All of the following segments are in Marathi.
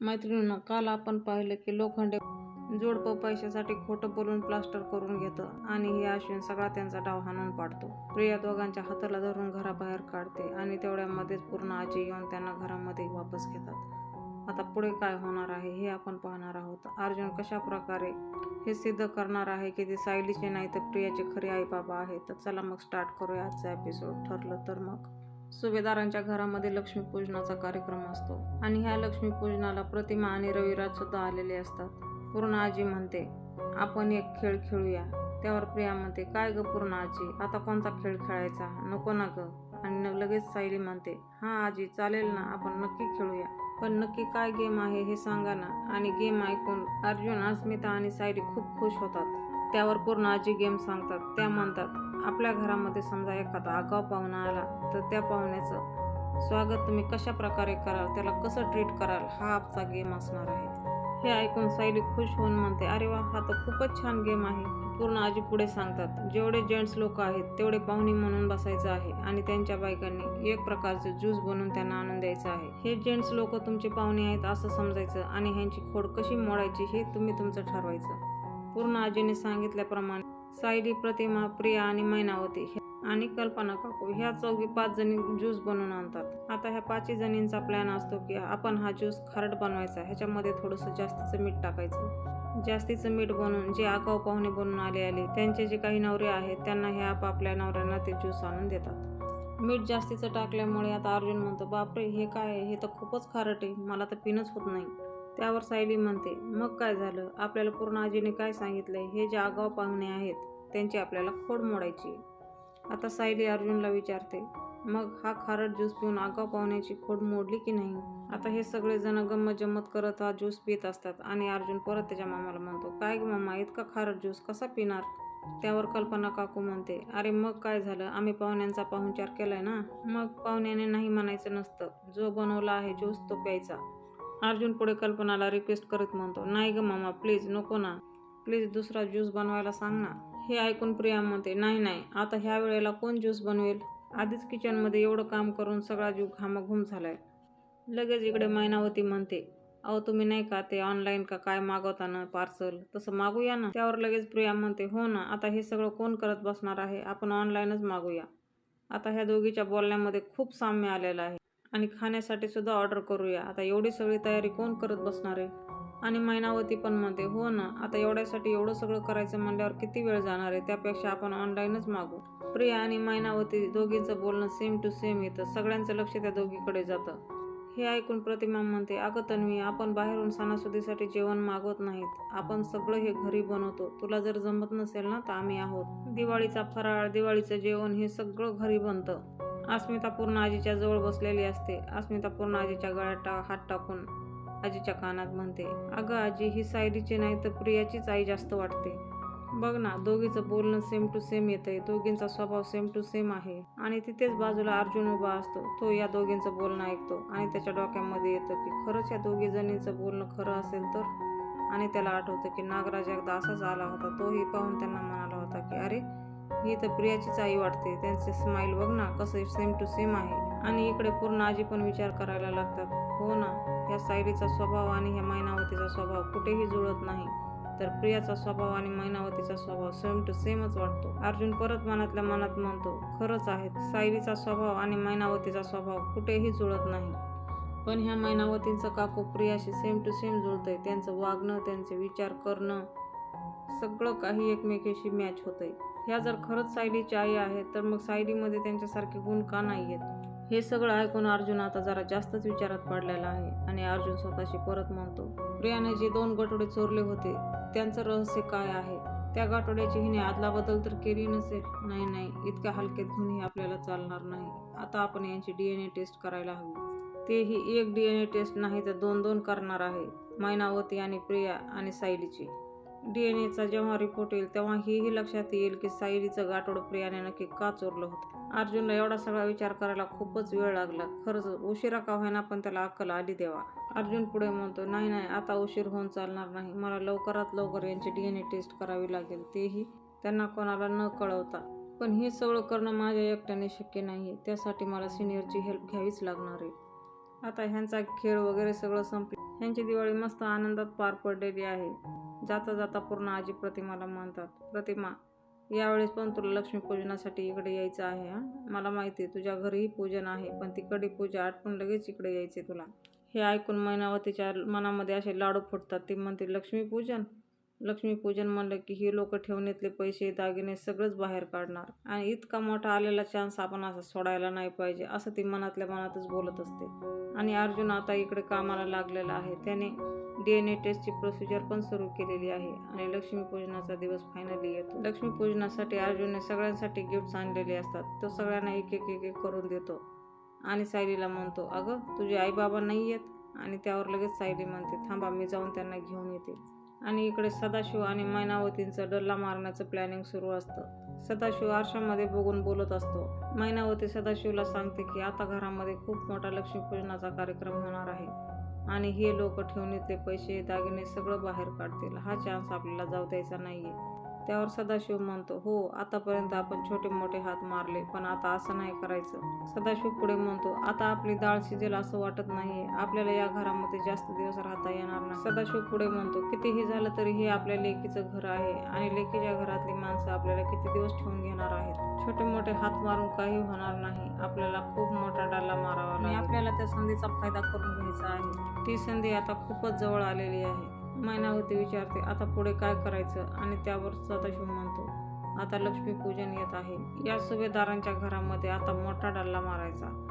मैत्रिणींना काल आपण पाहिलं की लोखंडे जोडपं पैशासाठी खोटं बोलून प्लास्टर करून घेतं आणि ही अश्विन सगळा त्यांचा डाव हाणून पाडतो. प्रिया दोघांच्या हाताला धरून घराबाहेर काढते आणि तेवढ्यामध्येच पूर्ण आजी येऊन त्यांना घरामध्ये वापस घेतात. आता पुढे काय होणार आहे हे आपण पाहणार आहोत. अर्जुन कशा प्रकारे हे सिद्ध करणार आहे की ते सायलीचे नाही तर प्रियाचे खरे आई बाबा आहेत? तर चला मग स्टार्ट करूया आजचा एपिसोड ठरलं तर मग. सुभेदारांच्या घरामध्ये लक्ष्मीपूजनाचा कार्यक्रम असतो आणि ह्या लक्ष्मीपूजनाला प्रतिमा आणि रविराज सुद्धा आलेले असतात. पूर्ण आजी म्हणते आपण एक खेळ खेळूया. त्यावर प्रिया म्हणते काय ग पूर्ण आजी? आता कोणता खेळ खेळायचा? नको ना ग. आणि न- लगेच सायली म्हणते हा आजी चालेल ना आपण नक्की खेळूया. पण नक्की काय गेम आहे हे सांगा ना. आणि गेम ऐकून अर्जुन अस्मिता आणि सायली खूप खुश होतात. त्यावर पूर्ण आजी गेम सांगतात. त्या म्हणतात आपल्या घरामध्ये समजा एखादा आगाव पाहुणा आला तर त्या पाहुण्याचं स्वागत तुम्ही कशा प्रकारे कराल? त्याला कसं ट्रीट कराल? हा आपचा गेम असणार आहे. हे ऐकून सायली खुश होऊन म्हणते अरे वा हा तर खूपच छान गेम आहे. पूर्ण आजी पुढे सांगतात जेवढे जेंट्स लोक आहेत तेवढे पाहुणी म्हणून बसायचं आहे आणि त्यांच्या बायकांनी एक प्रकारचे ज्यूस बनवून त्यांना आणून द्यायचं आहे. हे जेंट्स लोक तुमचे पाहुणे आहेत असं समजायचं आणि ह्यांची खोड कशी मोडायची हे तुम्ही तुमचं ठरवायचं. पूर्ण आजीने सांगितल्याप्रमाणे सायली प्रतिमा प्रिया आणि मैनावती आणि कल्पना काकू ह्या चौघी पाच जणी ज्यूस बनवून आणतात. आता ह्या पाचही जणींचा प्लॅन असतो की आपण हा ज्यूस खारट बनवायचा. ह्याच्यामध्ये थोडंसं जास्तीचं मीठ टाकायचं. जास्तीचं मीठ बनवून जे आगाऊ पाहुणे बनवून आले आले त्यांचे जे काही नवरे आहेत त्यांना हे आपापल्या नवऱ्यांना ते ज्यूस आणून देतात. मीठ जास्तीचं टाकल्यामुळे आता अर्जुन म्हणतो बापरे हे काय आहे? हे तर खूपच खारट आहे. मला तर पिणंच होत नाही. त्यावर सायली म्हणते मग काय झालं? आपल्याला पूर्ण आजीने काय सांगितलंय? हे जे आगाऊ पाहुणे आहेत त्यांची आपल्याला खोड मोडायची. आता सायली अर्जुनला विचारते मग हा खारट ज्यूस पिऊन आगाऊ पाहुण्याची खोड मोडली की नाही? आता हे सगळे जण गंमत जम्मत करत हा ज्यूस पित असतात आणि अर्जुन परत त्याच्या मामाला म्हणतो काय ग मामा इतका खारट ज्यूस कसा पिणार? त्यावर कल्पना काकू म्हणते अरे मग काय झालं? आम्ही पाहुण्यांचा पाहुणचार केलाय ना? मग पाहुण्याने नाही म्हणायचं नसतं. जो बनवला आहे ज्यूस तो प्यायचा. अर्जुन पुढे कल्पनाला रिक्वेस्ट करत म्हणतो नाही ग मामा प्लीज नको ना. प्लीज दुसरा ज्यूस बनवायला सांग ना. हे ऐकून प्रिया म्हणते नाही नाही. आता ह्या वेळेला कोण ज्यूस बनवेल? आधीच किचनमध्ये एवढं काम करून सगळा जीव घामाघूम झालाय. लगेच इकडे मैनावती म्हणते अहो तुम्ही नाही का ते ऑनलाईन का काय मागवता ना पार्सल तसं मागूया ना? त्यावर लगेच प्रिया म्हणते हो ना. आता हे सगळं कोण करत बसणार आहे? आपण ऑनलाईनच मागूया. आता ह्या दोघीच्या बोलण्यामध्ये खूप साम्य आलेलं आहे. आणि खाण्यासाठी सुद्धा ऑर्डर करूया. आता एवढी सगळी तयारी कोण करत बसणार आहे? आणि मैनावती पण म्हणते हो ना आता एवढ्यासाठी एवढं सगळं करायचं म्हणल्यावर किती वेळ जाणार आहे? त्यापेक्षा आपण ऑनलाईनच मागू. प्रिया आणि मैनावती दोघींचं बोलणं सेम टू सेम येतं. सगळ्यांचं लक्ष त्या दोघीकडे जातं. हे ऐकून प्रतिमा म्हणते अगं तन्वी आपण बाहेरून सणासुदीसाठी जेवण मागवत नाहीत. आपण सगळं हे घरी बनवतो. तुला जर जमत नसेल ना तर आम्ही आहोत. दिवाळीचा फराळ दिवाळीचं जेवण हे सगळं घरी बनतं. अस्मिता पूर्ण आजीच्या जवळ बसलेली असते. अस्मिता पूर्ण आजीच्या गळ्यात टा हात टाकून आजीच्या कानात म्हणते अगं आजी ही सायरीची नाही तर प्रियाचीच आई जास्त वाटते. बघ ना दोघीचं बोलणं सेम टू सेम येतंय. दोघींचा स्वभाव सेम टू सेम आहे. आणि तिथेच बाजूला अर्जुन उभा असतो. तो या दोघींचं बोलणं ऐकतो आणि त्याच्या डोक्यामध्ये येतं की खरंच या दोघी जणींचं बोलणं खरं असेल तर? आणि त्याला आठवतं की नागराज एकदा असाच आला होता. तोही पाहून त्यांना म्हणाला होता की अरे ही तर प्रियाचीच आई वाटते. त्यांचे स्माईल बघ ना कसं सेम टू सेम आहे. आणि इकडे पूर्ण आजी पण विचार करायला लागतात. हो ना ह्या सायलीचा स्वभाव आणि ह्या मैनावतीचा स्वभाव कुठेही जुळत नाही. तर प्रियाचा स्वभाव आणि मैनावतीचा स्वभाव सेम टू सेमच वाटतो. अर्जुन परत मनातल्या मनात म्हणतो खरंच आहे सायलीचा स्वभाव आणि मैनावतीचा स्वभाव कुठेही जुळत नाही. पण ह्या मैनावतींचं काकू प्रियाशी सेम टू सेम जुळतंय. त्यांचं वागणं त्यांचे विचार करणं सगळं काही एकमेकीशी मॅच होतंय. ह्या जर खरंच सायलीच्या आई आहेत तर मग सायलीमध्ये त्यांच्यासारखे गुण का नाही आहेत हे सगळं ऐकून अर्जुन आता जरा जास्तच विचारात पडलेला आहे आणि अर्जुन स्वतःशी परत म्हणतो प्रियाने जे दोन गटोडे चोरले होते त्यांचं रहस्य काय आहे? त्या गाठोड्याची हिने आदलाबदल तर केली नसेल? नाही नाही इतक्या हलक्यात घेऊनही आपल्याला चालणार नाही. आता आपण यांची डी एन ए टेस्ट करायला हवी. तेही एक डी एन ए टेस्ट नाही तर दोन दोन करणार आहे मैनावती आणि प्रिया आणि सायलीची. डी एन एचा जेव्हा रिपोर्ट येईल तेव्हा हेही लक्षात येईल की सायलीचं गाठोडं प्रियाने नक्की का चोरलं होतं. अर्जुनला एवढा सगळा विचार करायला खूपच वेळ लागला. खरंच उशिरा का होईना पण त्याला अक्कल आली देवा. अर्जुन पुढे म्हणतो नाही नाही आता उशीर होऊन चालणार नाही. मला लवकरात लवकर यांची डी एन ए टेस्ट करावी लागेल. तेही त्यांना कोणाला न कळवता. पण हे सगळं करणं माझ्या एकट्याने शक्य नाही त्यासाठी मला सिनियरची हेल्प घ्यावीच लागणार आहे. आता ह्यांचा खेळ वगैरे सगळं संपले. ह्यांची दिवाळी मस्त आनंदात पार पडलेली आहे. जाता जाता पूर्ण आजी प्रतिमाला म्हणतात प्रतिमा यावेळेस पण तुला लक्ष्मीपूजनासाठी इकडे यायचं आहे हां? मला माहिती आहे तुझ्या घरीही पूजन आहे पण तिकडे पूजा आटपून लगेच इकडे यायचे तुला. हे ऐकून मैनावतीच्या मनामध्ये असे लाडू फुटतात ती म्हणते लक्ष्मीपूजन लक्ष्मीपूजन म्हणलं की ही लोक ठेवण्यातले पैसे दागिने सगळंच बाहेर काढणार आणि इतका मोठा आलेला चान्स आपण असं सोडायला नाही पाहिजे असं ती मनातल्या मनातच बोलत असते. आणि अर्जुन आता इकडे कामाला लागलेला आहे. त्याने डी एन ए टेस्टची प्रोसिजर पण सुरू केलेली आहे आणि लक्ष्मीपूजनाचा दिवस फायनली येतो. लक्ष्मीपूजनासाठी अर्जुनने सगळ्यांसाठी गिफ्ट्स आणलेले असतात. तो सगळ्यांना एक एक एक एक करून देतो. आणि सायलीला म्हणतो अगं तुझे आई बाबा नाही आहेत आणि त्यावर लगेच सायली म्हणते थांबा मी जाऊन त्यांना घेऊन येते. आणि इकडे सदाशिव आणि मैनावतींचं डल्ला मारण्याचं प्लॅनिंग सुरू असतं. सदाशिव आरशामध्ये बघून बोलत असतो. मैनावती सदाशिवला सांगते की आता घरामध्ये खूप मोठा लक्ष्मीपूजनाचा कार्यक्रम होणार आहे. आणि हे लोक ठेवणीतले पैसे दागिने सगळं बाहेर काढतील. हा चान्स आपल्याला जाऊ द्यायचा नाही आहे त्यावर सदाशिव म्हणतो हो आतापर्यंत आपण छोटे मोठे हात मारले पण आता असं नाही करायचं. सदाशिव पुढे म्हणतो आता आपली डाळ शिजेल असं वाटत नाहीये. आपल्याला या घरामध्ये जास्त दिवस राहता येणार नाही. सदाशिव पुढे म्हणतो कितीही झालं तरी हे आपल्या लेकीचं घर आहे आणि लेकीच्या घरातली माणसं आपल्याला किती दिवस ठेवून घेणार आहेत? छोटे मोठे हात मारून काही होणार नाही. आपल्याला खूप मोठा डाला मारावा आपल्याला त्या संधीचा फायदा करून घ्यायचा आहे. ती संधी आता खूपच जवळ आलेली आहे. मैनावती विचारते आता पुढे काय करायचं? आणि त्यावर सदाशिव म्हणतो आता लक्ष्मीपूजन येत आहे. या सुभेदारांच्या घरामध्ये आता मोठा डल्ला मारायचा.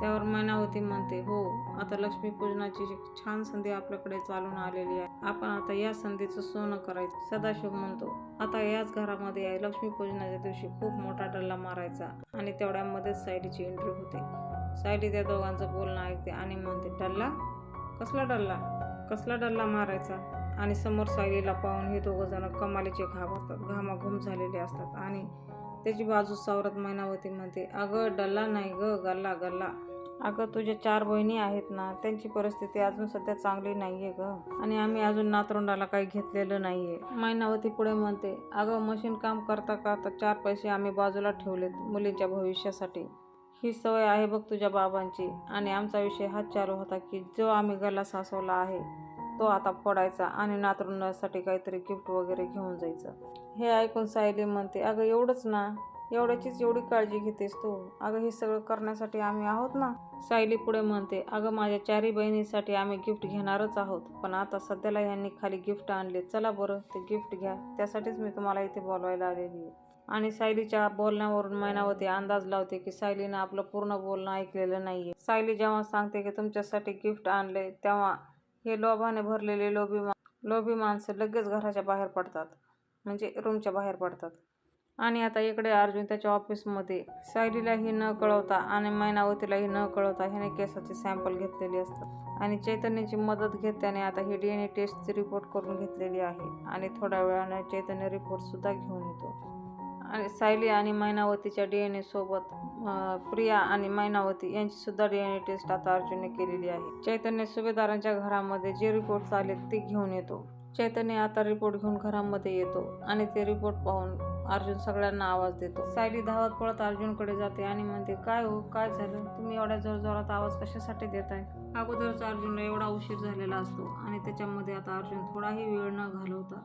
त्यावर मैनावती म्हणते हो आता लक्ष्मीपूजनाची छान संधी आपल्याकडे चालून आलेली आहे. आपण आता या संधीचं सोनं करायचं. सदाशिव म्हणतो आता याच घरामध्ये लक्ष्मीपूजनाच्या दिवशी खूप मोठा डल्ला मारायचा. आणि तेवढ्यामध्येच सायलीची एंट्री होते. सायली त्या दोघांचं बोलणं ऐकते आणि म्हणते डल्ला? कसला डल्ला? कसला डल्ला मारायचा? आणि समोर सायलीला पाहून हे दोघं जण कमालीचे घाबरतात घामाघूम झालेले असतात. आणि त्याची बाजू सावरत मैनावती म्हणते अगं डल्ला नाही ग गल्ला गल्ला. अगं तुझ्या चार बहिणी आहेत ना त्यांची परिस्थिती अजून सध्या चांगली नाही आहे ग. आणि आम्ही अजून नातरुंडाला काही घेतलेलं नाही आहे मैनावती पुढे म्हणते अगं मशीन काम करता करता चार पैसे आम्ही बाजूला ठेवलेत मुलींच्या भविष्यासाठी. ही सवय आहे बघ तुझ्या बाबांची. आणि आमचा विषय हाच चालू होता की जो आम्ही गला सासवला आहे तो आता फोडायचा आणि नातरुंडासाठी काहीतरी गिफ्ट वगैरे घेऊन जायचं. हे ऐकून सायली म्हणते अगं एवढंच ना एवढ्याचीच एवढी काळजी घेतेस तू. अगं हे सगळं करण्यासाठी आम्ही आहोत ना? सायली पुढे म्हणते अगं माझ्या चारही बहिणीसाठी आम्ही गिफ्ट घेणारच आहोत पण आता सध्याला ह्यांनी खाली गिफ्ट आणले. चला बरं ते गिफ्ट घ्या. त्यासाठीच मी तुम्हाला इथे बोलवायला आलेली आहे. आणि सायलीच्या बोलण्यावरून मैनावती अंदाज लावते की सायलीनं आपलं पूर्ण बोलणं ऐकलेलं नाहीये. सायली जेव्हा सांगते की तुमच्यासाठी गिफ्ट आणले तेव्हा हे लोभाने भरलेले लोभी लोभी माणसं लगेच घराच्या बाहेर पडतात. म्हणजे रूमच्या बाहेर पडतात. आणि आता इकडे अर्जुन त्याच्या ऑफिसमध्ये. सायलीलाही न कळवता आणि मैनावतीलाही न कळवता ह्याने केसाचे सॅम्पल घेतलेले असतात. आणि चैतन्याची मदत घेत त्याने आता ही डी एन ए टेस्टची रिपोर्ट करून घेतलेली आहे. आणि थोड्या वेळाने चैतन्य रिपोर्टसुद्धा घेऊन येतो. आणि सायली आणि मैनावतीच्या डी एन ए सोबत प्रिया आणि मैनावती यांचीसुद्धा डी एन ए टेस्ट आता अर्जुनने केलेली आहे. चैतन्य सुभेदारांच्या घरामध्ये जे रिपोर्ट्स आले ते घेऊन येतो. चैतन्य आता रिपोर्ट घेऊन घरामध्ये येतो आणि ते रिपोर्ट पाहून अर्जुन सगळ्यांना आवाज देतो. सायली धावत पळत अर्जुनकडे जाते आणि म्हणते काय हो? काय झालं? तुम्ही एवढ्या जोरजोरात आवाज कशासाठी देताय? अगोदरच अर्जुनला एवढा उशीर झालेला असतो आणि त्याच्यामध्ये आता अर्जुन थोडाही वेळ न घालवता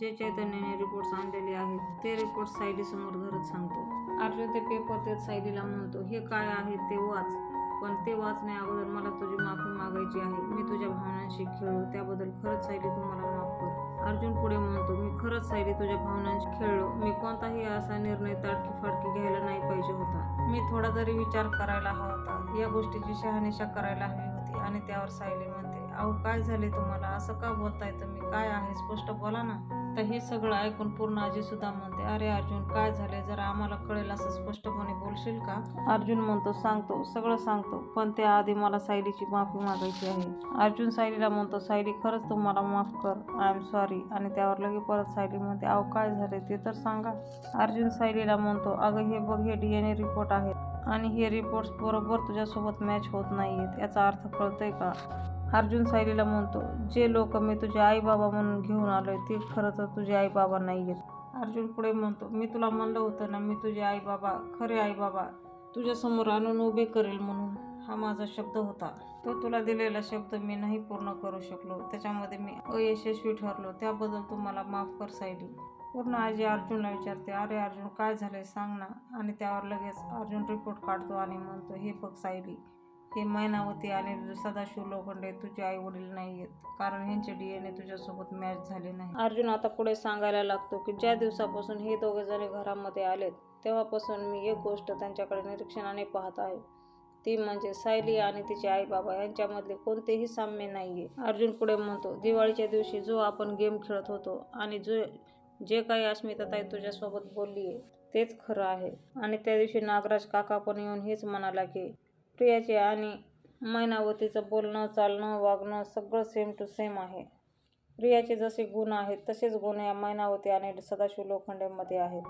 जे चैतन्याने रिपोर्ट्स आणलेले आहेत ते रिपोर्ट सायलीसमोर धरत सांगतो. अर्जुन ते पेपर देत सायलीला म्हणतो हे काय आहे ते वाच. पण ते वाचण्या अगोदर मला तुझी माफी मागायची आहे. मी तुझ्या भावनांशी खेळलो त्याबद्दल खरंच सायली तुम्हाला माफ कर. अर्जुन पुढे म्हणतो मी खरंच सायली तुझ्या भावनांशी खेळलो. मी कोणताही असा निर्णय ताडकी फाडकी घ्यायला नाही पाहिजे होता. मी थोडा तरी विचार करायला हवा होता. या गोष्टीची शहानिशा करायला हवी होती. आणि त्यावर सायली म्हणते अहो काय झाले तुम्हाला? असं का बोलताय तुम्ही? काय आहे? स्पष्ट बोला ना. तर हे सगळं ऐकून पूर्ण आजी सुद्धा म्हणते अरे अर्जुन काय झाले जरा आम्हाला कळेल असं स्पष्टपणे बोलशील का? अर्जुन म्हणतो सांगतो सगळं सांगतो पण त्याआधी मला सायलीची माफी मागायची आहे. अर्जुन सायलीला म्हणतो सायली खरंच तू मला माफ कर. आय एम सॉरी आणि त्यावर लगे परत सायली म्हणते अहो काय झाले ते तर सांगा. अर्जुन सायलीला म्हणतो अगं हे बघ हे डी एन ए रिपोर्ट आहेत आणि हे रिपोर्ट्स बरोबर तुझ्यासोबत मॅच होत नाहीयेत याचा अर्थ कळतोय का? अर्जुन सायलीला म्हणतो जे लोक मी तुझे आई बाबा म्हणून घेऊन आलोय ते खरं तर तुझे आई बाबा नाही आहेत अर्जुन पुढे म्हणतो मी तुला म्हणलं होतं ना मी तुझे आई बाबा खरे आई बाबा तुझ्यासमोर आणून उभे करेल म्हणून. हा माझा शब्द होता. तो तुला दिलेला शब्द मी नाही पूर्ण करू शकलो. त्याच्यामध्ये मी अयशस्वी ठरलो. त्याबद्दल तू मला माफ कर सायली. पूर्ण आजी अर्जुनला विचारते अरे अर्जुन काय झालंय? सांग ना. आणि त्यावर लगेच अर्जुन रिपोर्ट काढतो आणि म्हणतो हे बघ सायली हे मैनावती आणि सदाशिव लोखंडे तुझे आई वडील नाही आहेत कारण ह्यांचे डी एन ए तुझ्यासोबत मॅच झाले नाही. अर्जुन आता पुढे सांगायला लागतो की ज्या दिवसापासून हे दोघे जणी घरामध्ये आलेत तेव्हापासून मी एक गोष्ट त्यांच्याकडे निरीक्षणाने पाहत आहे. ती म्हणजे सायली आणि तिचे आई बाबा यांच्यामधले कोणतेही साम्य नाही आहे अर्जुन पुढे म्हणतो दिवाळीच्या दिवशी जो आपण गेम खेळत होतो आणि जो जे काही अस्मिताताई तुझ्यासोबत बोलली आहे तेच खरं आहे. आणि त्या दिवशी नागराज काका पण येऊन हेच म्हणाला की प्रियाचे आणि मैनावतीचं बोलणं चालणं वागणं सगळं सेम टू सेम आहे. प्रियाचे जसे गुण आहेत तसेच गुण या मैनावती आणि सदाशिव लोखंडेमध्ये आहेत.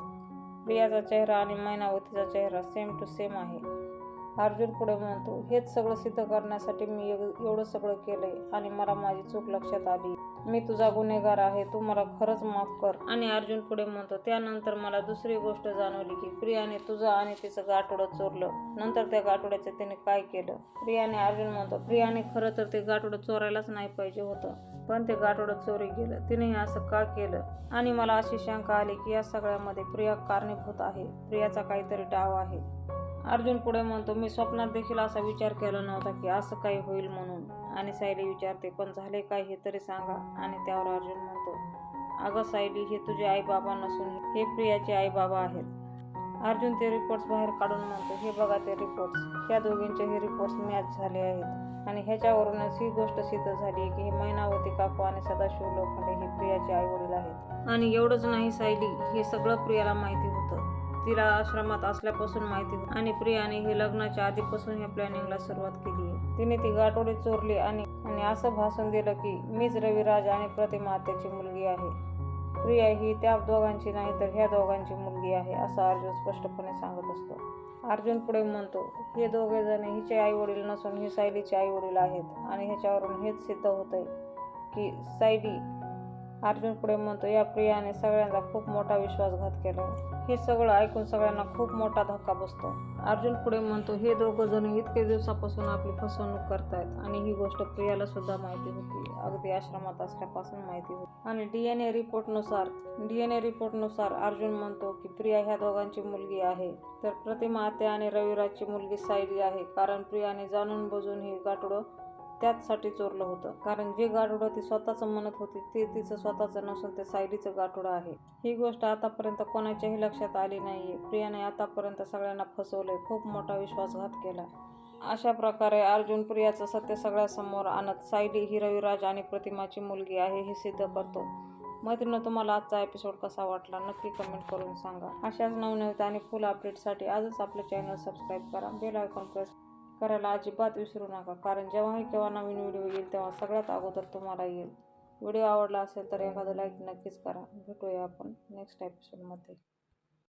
प्रियाचा चेहरा आणि मैनावतीचा चेहरा सेम टू सेम आहे. अर्जुन पुढे म्हणतो हेच सगळं सिद्ध करण्यासाठी मी एव- एवढं सगळं केलंय आणि मला माझी चूक लक्षात आली. मी तुझा गुन्हेगार आहे तू मला खरंच माफ कर. आणि अर्जुन पुढे म्हणतो त्यानंतर मला दुसरी गोष्ट जाणवली की प्रियाने तुझं आणि तिचं गाठोडं चोरलं. नंतर त्या गाठोड्याचं तिने काय केलं? प्रियाने अर्जुन म्हणतो प्रियाने खरं तर ते गाठोडं चोरायलाच नाही पाहिजे होतं. पण ते गाठोडं चोरी गेलं. तिने हे असं का केलं? आणि मला अशी शंका आली की या सगळ्यामध्ये प्रिया कारणीभूत आहे. प्रियाचा काहीतरी डाव आहे. अर्जुन पुढे म्हणतो मी स्वप्नात देखील असा विचार केला नव्हता की असं काही होईल म्हणून. आणि सायली विचारते पण झाले काय हे तरी सांगा. आणि त्यावर अर्जुन म्हणतो अगं सायली हे तुझे आई बाबा नसून हे प्रियाचे आई बाबा आहेत. अर्जुन ते रिपोर्ट्स बाहेर काढून म्हणतो हे बघा ते रिपोर्ट्स ह्या दोघींचे हे रिपोर्ट्स मॅच झाले आहेत. आणि ह्याच्यावरूनच ही गोष्ट सिद्ध झाली आहे की हे मैनावती काकू आणि सदाशिव लोखंडे हे प्रियाचे आई वडील आहेत. आणि एवढंच नाही सायली हे सगळं प्रियाला माहिती होतं. तिला आश्रमात असल्यापासून माहिती होती. आणि प्रियाने हे लग्नाच्या आधीपासून या प्लॅनिंगला सुरुवात केली आहे. तिने ती गाठोडी चोरली आणि आणि असं भासून दिलं की मीच रविराज आणि प्रतिमा त्याची मुलगी आहे. प्रिया ही त्या दोघांची नाही तर ह्या दोघांची मुलगी आहे असं अर्जुन स्पष्टपणे सांगत असतो. अर्जुन पुढे म्हणतो हे दोघे जण हिचे आई वडील नसून ही सायलीचे आई वडील आहेत. आणि ह्याच्यावरून हेच सिद्ध होतंय की सायली अर्जुन पुढे म्हणतो या प्रियाने सगळ्यांचा खूप मोठा विश्वासघात केला. हे सगळं ऐकून सगळ्यांना खूप मोठा धक्का बसतो. अर्जुन पुढे म्हणतो हे दोघं जण इतके दिवसापासून आपली फसवणूक करतायत आणि ही गोष्ट प्रियाला सुद्धा माहिती होती. अगदी आश्रमात असल्यापासून माहिती होती. आणि डी एन ए रिपोर्टनुसार डी एन ए रिपोर्टनुसार अर्जुन म्हणतो की प्रिया ह्या दोघांची मुलगी आहे. तर प्रतिमा आते आणि रविराजची मुलगी सायली आहे. कारण प्रियाने जाणून बुजून ही गाठोडं त्याचसाठी चोरलं होतं. कारण जे गाठोडं ती स्वतःचं म्हणत होती ते तिचं स्वतःचं नसून ते सायलीचं गाठोडं आहे. ही गोष्ट आतापर्यंत कोणाच्याही लक्षात आली नाहीये. प्रियाने आतापर्यंत सगळ्यांना फसवले खूप मोठा विश्वासघात केला. अशा प्रकारे अर्जुन प्रियाचं सत्य सगळ्यासमोर आणत सायली ही रविराज आणि प्रतिमाची मुलगी आहे हे सिद्ध करतो. मैत्रिणी तुम्हाला आजचा एपिसोड कसा वाटला? नक्की कमेंट करून सांगा. अशाच नवनवीत आणि फुल अपडेटसाठी आजच आपलं चॅनल सबस्क्राईब करा. बेल आयकॉन प्रेस करायला अजिबात विसरू नका. कारण जेव्हाही केव्हा नवीन व्हिडिओ येईल तेव्हा सगळ्यात अगोदर तुम्हाला येईल. व्हिडिओ आवडला असेल तर एखादं लाईक नक्कीच करा. भेटूया आपण नेक्स्ट एपिसोडमध्ये